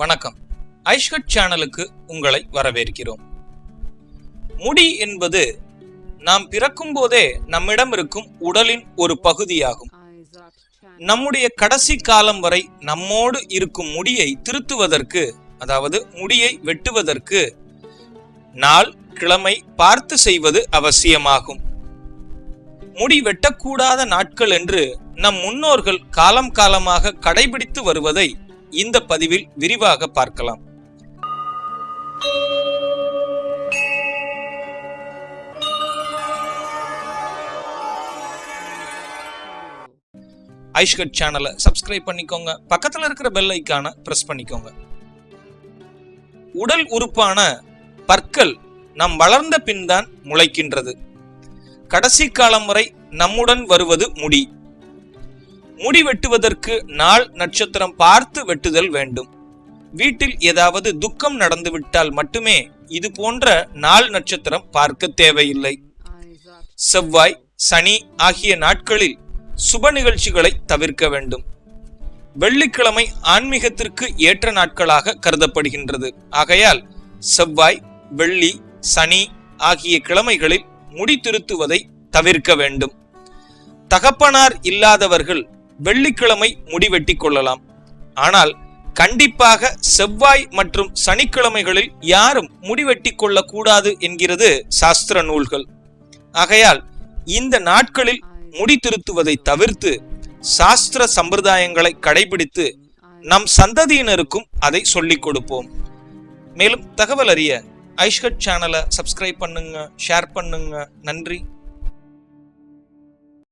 வணக்கம். ஐஷ்கட் சேனலுக்கு உங்களை வரவேற்கிறோம். முடி என்பது நாம் பிறக்கும் போதே நம்மிடம் இருக்கும் உடலின் ஒரு பகுதியாகும். நம்முடைய கடைசி காலம் வரை நம்மோடு இருக்கும் முடியை திருத்துவதற்கு அதாவது முடியை வெட்டுவதற்கு நாள் கிழமை பார்த்து செய்வது அவசியமாகும். முடி வெட்டக்கூடாத நாட்கள் என்று நம் முன்னோர்கள் காலம் காலமாக கடைபிடித்து வருவதை இந்த பதிவில் விரிவாக பார்க்கலாம். ஐஷ்கட் சேனலை சப்ஸ்கிரைப் பண்ணிக்கோங்க. பக்கத்துல இருக்கிற பெல் ஐக்கானை பிரஸ் பண்ணிக்கோங்க. உடல் உறுப்பான பற்கள் நம் வளர்ந்த பின் தான் முளைக்கின்றது. கடைசி காலம் வரை நம்முடன் வருவது முடி. முடி வெட்டுவதற்கு நாள் நட்சத்திரம் பார்த்து வெட்டுதல் வேண்டும். வீட்டில் ஏதாவது துக்கம் நடந்துவிட்டால் மட்டுமே இது போன்ற நாள் நட்சத்திரம் பார்க்க தேவையில்லை. செவ்வாய் சனி ஆகிய நாட்களில் சுப நிகழ்ச்சிகளை தவிர்க்க வேண்டும். வெள்ளிக்கிழமை ஆன்மீகத்திற்கு ஏற்ற நாட்களாக கருதப்படுகின்றது. ஆகையால் செவ்வாய் வெள்ளி சனி ஆகிய கிழமைகளில் முடி திருத்துவதை தவிர்க்க வேண்டும். தகப்பனார் இல்லாதவர்கள் வெள்ளிக்கிழமை முடி வெட்டிக் கொள்ளலாம். ஆனால் கண்டிப்பாக செவ்வாய் மற்றும் சனிக்கிழமைகளில் யாரும் முடிவெட்டி கொள்ளக்கூடாது என்கிறது சாஸ்திர நூல்கள். ஆகையால் இந்த நாட்களில் முடி திருத்துவதை தவிர்த்து சாஸ்திர சம்பிரதாயங்களை கடைபிடித்து நம் சந்ததியினருக்கும் அதை சொல்லிக் கொடுப்போம். மேலும் தகவல் அறிய ஐஷ்கட் சேனலை சப்ஸ்கிரைப் பண்ணுங்க ஷேர் பண்ணுங்க. நன்றி.